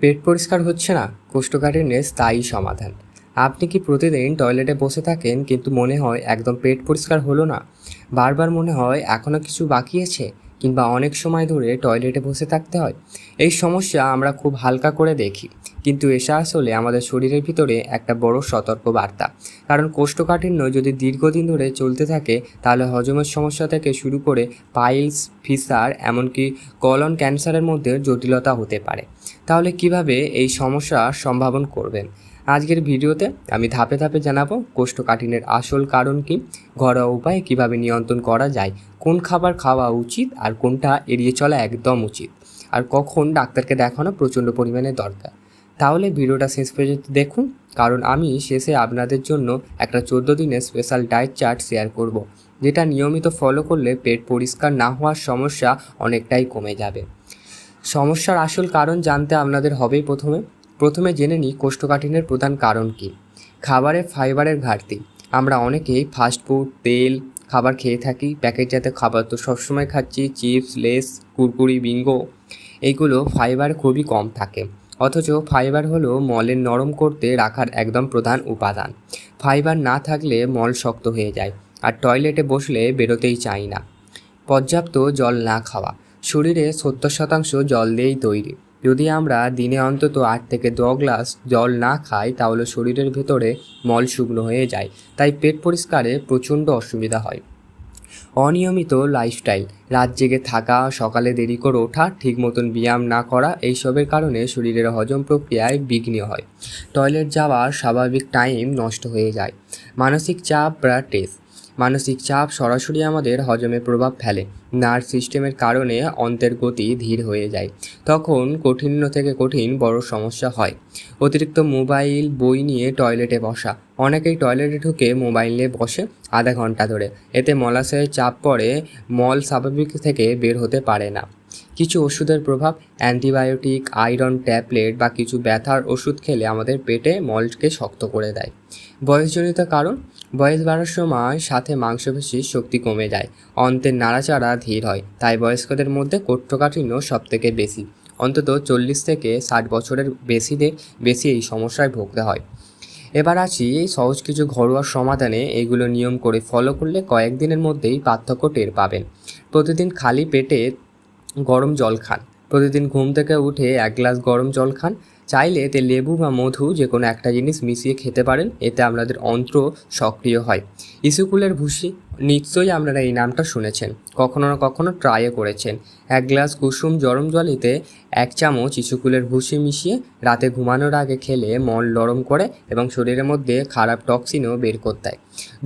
পেট পরিষ্কার হচ্ছে না, কোষ্ঠকাঠিন্যের স্থায়ী সমাধান। আপনি কি প্রতিদিন টয়লেটে বসে থাকেন কিন্তু মনে হয় একদম পেট পরিষ্কার হলো না? বারবার মনে হয় এখনও কিছু বাকি আছে কিংবা অনেক সময় ধরে টয়লেটে বসে থাকতে হয়। এই সমস্যা আমরা খুব হালকা করে দেখি। কিন্তু এসা আসলে আমাদের শরীরের ভিতরে একটা বড় সতর্ক বার্তা কারণ কোষ্ঠকাঠিন্য যদি দীর্ঘদিন ধরে চলতে থাকে, তাহলে হজমের সমস্যা থেকে শুরু করে পাইলস, ফিসার, এমনকি কলন ক্যান্সারের মধ্যে জটিলতা হতে পারে। তাহলে কীভাবে এই সমস্যার সম্ভাবন করবেন? আজকের ভিডিওতে আমি ধাপে ধাপে জানাব কোষ্ঠকাঠিন্যের আসল কারণ কি, ঘরোয়া উপায়ে কীভাবে নিয়ন্ত্রণ করা যায়, কোন খাবার খাওয়া উচিত আর কোনটা এড়িয়ে চলা একদম উচিত। আর কখন ডাক্তারকে দেখানো প্রচণ্ড পরিমাণে দরকার। তাহলে ভিডিওটা শেষ পর্যন্ত দেখুন, কারণ আমি শেষে আপনাদের জন্য একটা চোদ্দ দিনের স্পেশাল ডায়েট চার্ট শেয়ার করব, যেটা নিয়মিত ফলো করলে পেট পরিষ্কার না হওয়ার সমস্যা অনেকটাই কমে যাবে। সমস্যার আসল কারণ জানতে আপনাদের হবেই প্রথমে। প্রথমে জেনে নিই কোষ্ঠকাঠিন্যের প্রধান কারণ কী। খাবারে ফাইবারের ঘাটতি। আমরা অনেকেই ফাস্টফুড তেল, খাবার খেয়ে থাকি প্যাকেটজাত খাবার তো সবসময় খাচ্ছি চিপস লেস কুরকুরি বিঙ্গো এইগুলো ফাইবার খুবই কম থাকে। অথচ ফাইবার হলো মলের নরম করতে রাখার একদম প্রধান উপাদান। ফাইবার না থাকলে মল শক্ত হয়ে যায় আর টয়লেটে বসলে বেরোতেই চাই না। পর্যাপ্ত জল না খাওয়া। শরীরে সত্তর শতাংশ জল দিয়েই তৈরি। যদি আমরা দিনে অন্তত আট থেকে দ গ্লাস জল না খাই, তাহলে শরীরের ভেতরে মল শুকনো হয়ে যায়। তাই পেট পরিষ্কারে প্রচণ্ড অসুবিধা হয়। অনিয়মিত লাইফস্টাইল রাত জেগে থাকা, সকালে দেরি করে ওঠা ঠিক মতন ব্যায়াম না করা, এইসবের কারণে শরীরের হজম প্রক্রিয়ায় বিঘ্ন হয়। টয়লেট যাওয়ার স্বাভাবিক টাইম নষ্ট হয়ে যায়। মানসিক চাপ বা টেস্ট মানসিক চাপ সরাসরি আমাদের হজমে প্রভাব ফেলে। নার্ভ সিস্টেমের কারণে অন্তের গতি ধীর হয়ে যায়। তখন কঠিন থেকে কঠিন বড় সমস্যা হয়। অতিরিক্ত মোবাইল, বই নিয়ে টয়লেটে বসা। অনেকেই টয়লেটে ঢুকে মোবাইলে বসে আধা ঘণ্টা ধরে। এতে মলাশয়ের চাপ পড়ে, মল স্বাভাবিক থেকে বের হতে পারে না। কিছু ওষুধের প্রভাব, অ্যান্টিবায়োটিক, আয়রন ট্যাবলেট বা কিছু ব্যথার ওষুধ খেলে আমাদের পেটে মলকে শক্ত করে দেয়। বয়সজনিত কারণ, বয়স বাড়ার সময় সাথে মাংসপেশির শক্তি কমে যায়, অন্তের নাড়াচাড়া ধীর হয়, তাই বয়স্কদের মধ্যে কোষ্ঠকাঠিন্য সবথেকে বেশি। অন্তত চল্লিশ থেকে ষাট বছরের বেশিদের বেশি এই সমস্যায় ভুগতে হয়। এবার আছি এই সহজ কিছু ঘরোয়া সমাধানে এগুলো নিয়ম করে ফলো করলে কয়েকদিনের মধ্যেই পার্থক্য টের পাবেন। প্রতিদিন খালি পেটে গরম জল খান। প্রতিদিন ঘুম থেকে উঠে এক গ্লাস গরম জল খান। চাইলে এতে লেবু বা মধু যে কোনো একটা জিনিস মিশিয়ে খেতে পারেন, এতে আপনাদের অন্ত্র সক্রিয় হয়। ইসুকুলের ভুসি, নিশ্চয়ই আপনারা এই নামটা শুনেছেন, কখনো না কখনো ট্রাইও করেছেন। এক গ্লাস কুসুম গরম জলিতে এক চামচ ইসুকুলের ভুসি মিশিয়ে রাতে ঘুমানোর আগে খেলে মল নরম করে এবং শরীরের মধ্যে খারাপ টক্সিনও বের করতে দেয়।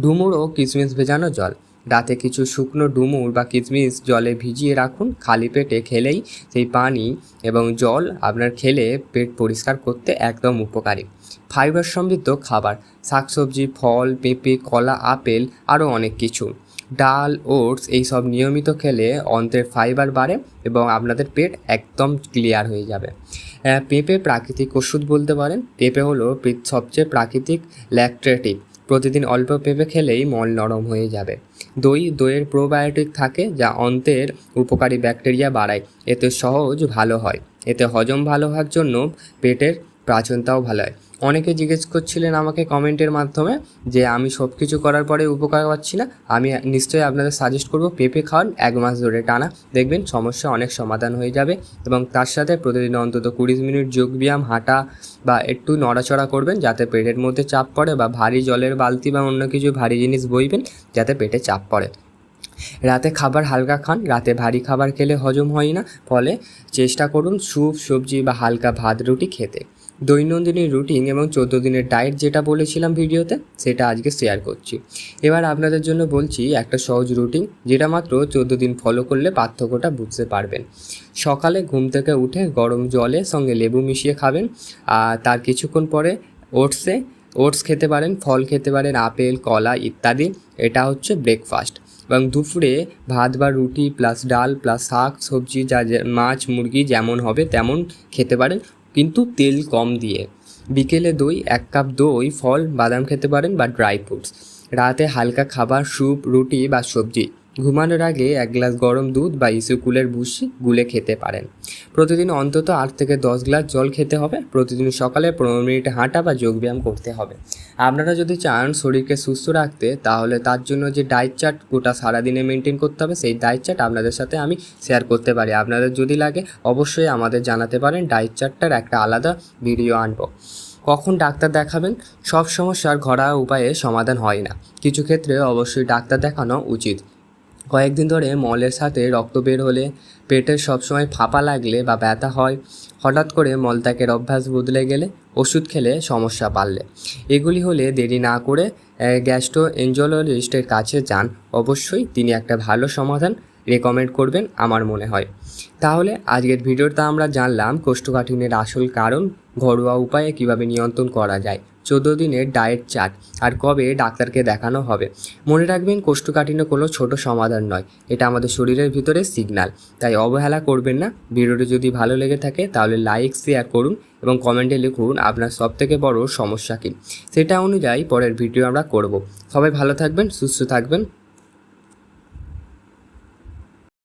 ডুমুর ও কিশমিশ ভেজানো জল। রাতে কিছু শুকনো ডুমুর বা কিশমিশ জলে ভিজিয়ে রাখুন, খালি পেটে খেলেই সেই পানি এবং জল আপনার খেলে পেট পরিষ্কার করতে একদম উপকারী। ফাইবার সমৃদ্ধ খাবার, শাকসবজি, ফল, পেঁপে, কলা, আপেল, আরও অনেক কিছু। ডাল, ওটস এইসব নিয়মিত খেলে অন্ত্রের ফাইবার বাড়ে এবং আপনাদের পেট একদম ক্লিয়ার হয়ে যাবে। পেঁপে প্রাকৃতিক ওষুধ বলতে পারেন। পেঁপে হলো সবচেয়ে প্রাকৃতিক ল্যাকট্রেটিভ প্রতিদিন অল্প পেঁপে খেলেই মল নরম হয়ে যাবে। দই, দইয়ের প্রোবায়োটিক থাকে যা অন্তের উপকারী ব্যাকটেরিয়া বাড়ায়। এতে সহজ ভালো হয়। এতে হজম ভালো হওয়ার জন্য পেটের প্রাচনতাও ভালো হয়। অনেকে জিজ্ঞেস করছিলেন আমাকে কমেন্টের মাধ্যমে যে আমি সব কিছু করার পরে উপকার পাচ্ছি না। আমি নিশ্চয়ই আপনাদের সাজেস্ট করব, পেঁপে খাওয়ান এক মাস ধরে টানা। দেখবেন সমস্যা অনেক সমাধান হয়ে যাবে এবং তার সাথে প্রতিদিন অন্তত কুড়ি মিনিট যোগব্যায়াম হাঁটা বা একটু নড়াচড়া করবেন যাতে পেটের মধ্যে চাপ পড়ে বা ভারী জলের বালতি বা অন্য কিছু ভারী জিনিস বইবেন যাতে পেটে চাপ পড়ে। রাতে খাবার হালকা খান, রাতে ভারী খাবার খেলে হজম হয় না। ফলে চেষ্টা করুন স্যুপ সবজি বা হালকা ভাত, রুটি খেতে। দৈনন্দিনী রুটিন এবং চোদ্দ দিনের ডায়েট যেটা বলেছিলাম ভিডিওতে, সেটা আজকে শেয়ার করছি। এবার আপনাদের জন্য বলছি একটা সহজ রুটিন যেটা মাত্র চোদ্দ দিন ফলো করলে পার্থক্যটা বুঝতে পারবেন। সকালে ঘুম থেকে উঠে গরম জলে সঙ্গে লেবু মিশিয়ে খাবেন, আর তার কিছুক্ষণ পরে ওটসে ওটস খেতে পারেন, ফল খেতে পারেন, আপেল, কলা ইত্যাদি। এটা হচ্ছে ব্রেকফাস্ট এবং দুপুরে ভাত বা রুটি প্লাস ডাল প্লাস শাক, সবজি যা- মাছ, মুরগি যেমন হবে তেমন খেতে পারেন। কিন্তু তেল কম দিয়ে। বিকেলে দই, এক কাপ দই, ফল, বাদাম খেতে পারেন বা ড্রাই ফ্রুটস রাতে হালকা খাবার, স্যুপ, রুটি বা সবজি। ঘুমানোর আগে এক গ্লাস গরম দুধ বা ইসুকুলের ভুসি গুলে খেতে পারেন। প্রতিদিন অন্তত আট থেকে দশ গ্লাস জল খেতে হবে। প্রতিদিন সকালে পনেরো মিনিট হাঁটা বা যোগব্যায়াম করতে হবে। আপনারা যদি চান শরীরকে সুস্থ রাখতে, তাহলে তার জন্য যে ডায়েট চার্ট গোটা সারাদিনে মেনটেন করতে হবে, সেই ডায়েট চার্ট আপনাদের সাথে আমি শেয়ার করতে পারি। আপনাদের যদি লাগে, অবশ্যই আমাদের জানাতে পারেন। ডায়েট চার্টটার একটা আলাদা ভিডিও আনব। কখন ডাক্তার দেখাবেন? সব সমস্যার ঘরোয়া উপায়ে সমাধান হয় না। কিছু ক্ষেত্রে অবশ্যই ডাক্তার দেখানো উচিত। কয়েকদিন ধরে মলের সাথে রক্ত বের হলে পেটের সবসময় ফাঁপা লাগলে বা ব্যথা হয়, হঠাৎ করে মলত্যাগের অভ্যাস বদলে গেলে ওষুধ খেলে সমস্যা বাড়লে এগুলি হলে দেরি না করে গ্যাস্ট্রো এনজোলজিস্টের কাছে যান। অবশ্যই তিনি একটা ভালো সমাধান রেকমেন্ড করবেন, আমার মনে হয়। তাহলে আজকের ভিডিওটা আমরা জানলাম কোষ্ঠকাঠিন্যের আসল কারণ ঘরোয়া উপায়ে কীভাবে নিয়ন্ত্রণ করা যায়? চোদ্দ দিনের ডায়েট চার্ট। আর কবে ডাক্তারকে দেখানো হবে? মনে রাখবেন, কোষ্ঠকাঠিন্য কোনো ছোট সমাধান নয়। এটা আমাদের শরীরের ভিতরে সিগন্যাল তাই অবহেলা করবেন না। ভিডিওটি যদি ভালো লেগে থাকে, তাহলে লাইক শেয়ার করুন এবং কমেন্টে লিখুন আপনার সবথেকে বড় সমস্যা কী। সেটা অনুযায়ী পরের ভিডিও আমরা করব। সবাই ভালো থাকবেন, সুস্থ থাকবেন।